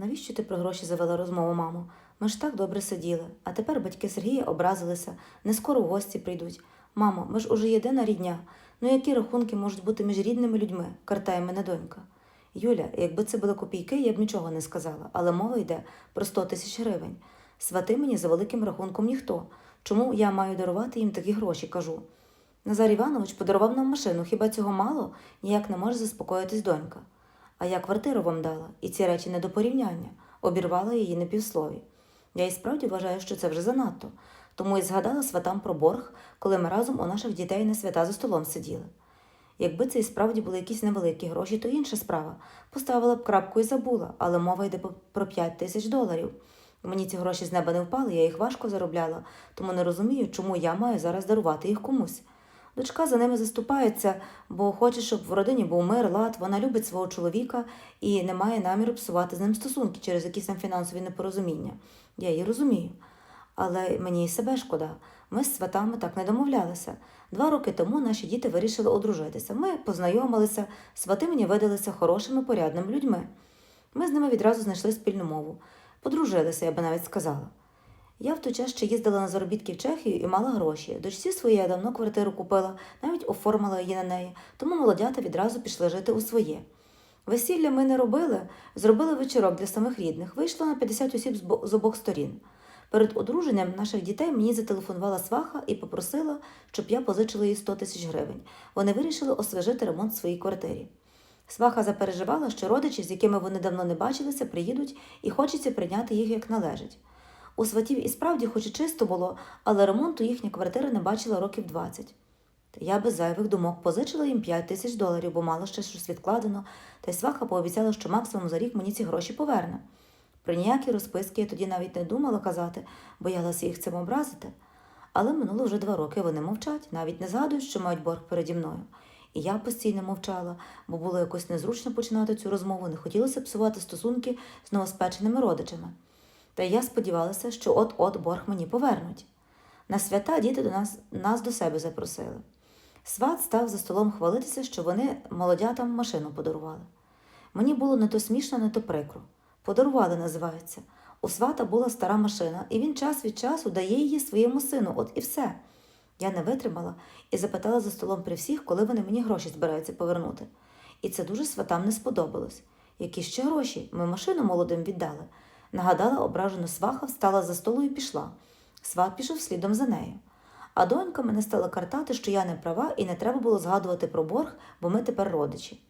Навіщо ти про гроші завела розмову, мамо? Ми ж так добре сиділи, а тепер батьки Сергія образилися, не скоро в гості прийдуть. Мамо, ми ж уже єдина рідня. Ну які рахунки можуть бути між рідними людьми? картає мене донька. Юля, якби це були копійки, я б нічого не сказала, але мова йде про 100 тисяч гривень. Свати мені за великим рахунком ніхто. Чому я маю дарувати їм такі гроші, кажу. Назар Іванович подарував нам машину, хіба цього мало? Ніяк не може заспокоїтись донька. А я квартиру вам дала, і ці речі не до порівняння, обірвала її на півслові. Я і справді вважаю, що це вже занадто, тому і згадала сватам про борг, коли ми разом у наших дітей на свята за столом сиділи. Якби це і справді були якісь невеликі гроші, то інша справа. Поставила б крапку і забула, але мова йде про 5 тисяч доларів. Мені ці гроші з неба не впали, я їх важко заробляла, тому не розумію, чому я маю зараз дарувати їх комусь. Дочка за ними заступається, бо хоче, щоб в родині був мир, лад, вона любить свого чоловіка і не має наміру псувати з ним стосунки через якісь там фінансові непорозуміння. Я її розумію. Але мені і себе шкода. Ми з сватами так не домовлялися. Два роки тому наші діти вирішили одружитися. Ми познайомилися, свати мені видалися хорошими, порядними людьми. Ми з ними відразу знайшли спільну мову. Подружилися, я би навіть сказала. Я в той час ще їздила на заробітки в Чехію і мала гроші. Дочці своїй я давно квартиру купила, навіть оформила її на неї, тому молодята відразу пішли жити у своє. Весілля ми не робили, зробили вечірок для самих рідних. Вийшло на 50 осіб з обох сторін. Перед одруженням наших дітей мені зателефонувала сваха і попросила, щоб я позичила їй 100 тисяч гривень. Вони вирішили освежити ремонт своїй квартирі. Сваха запереживала, що родичі, з якими вони давно не бачилися, приїдуть і хочеться прийняти їх як належить. У сватів і справді, хоч і чисто було, але ремонту їхня квартира не бачила років 20. Та я без зайвих думок позичила їм 5 тисяч доларів, бо мало ще щось відкладено, та й сваха пообіцяла, що максимум за рік мені ці гроші поверне. Про ніякі розписки я тоді навіть не думала казати, боялася їх цим образити. Але минуло вже два роки, вони мовчать, навіть не згадують, що мають борг переді мною. І я постійно мовчала, бо було якось незручно починати цю розмову, не хотілося псувати стосунки з новоспеченими родичами. Та я сподівалася, що от-от борг мені повернуть. На свята діти до нас, нас до себе запросили. Сват став за столом хвалитися, що вони молодятам машину подарували. Мені було не то смішно, не то прикро. Подарували, називається. У свата була стара машина, і він час від часу дає її своєму сину, от і все. Я не витримала і запитала за столом при всіх, коли вони мені гроші збираються повернути. І це дуже сватам не сподобалось. Які ще гроші? Ми машину молодим віддали. Нагадала ображено сваха, встала за столу і пішла. Сват пішов слідом за нею. А донька мене стала картати, що я не права і не треба було згадувати про борг, бо ми тепер родичі.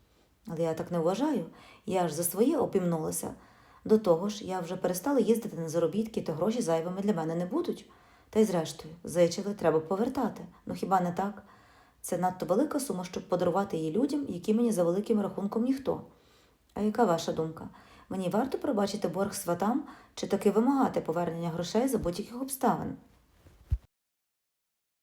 Але я так не вважаю, я ж за своє опімнулася. До того ж, я вже перестала їздити на заробітки, то гроші зайвими для мене не будуть. Та й зрештою, зичили треба повертати. Ну хіба не так? Це надто велика сума, щоб подарувати її людям, які мені за великим рахунком ніхто. А яка ваша думка? Мені варто пробачити борг сватам чи таки вимагати повернення грошей за будь-яких обставин?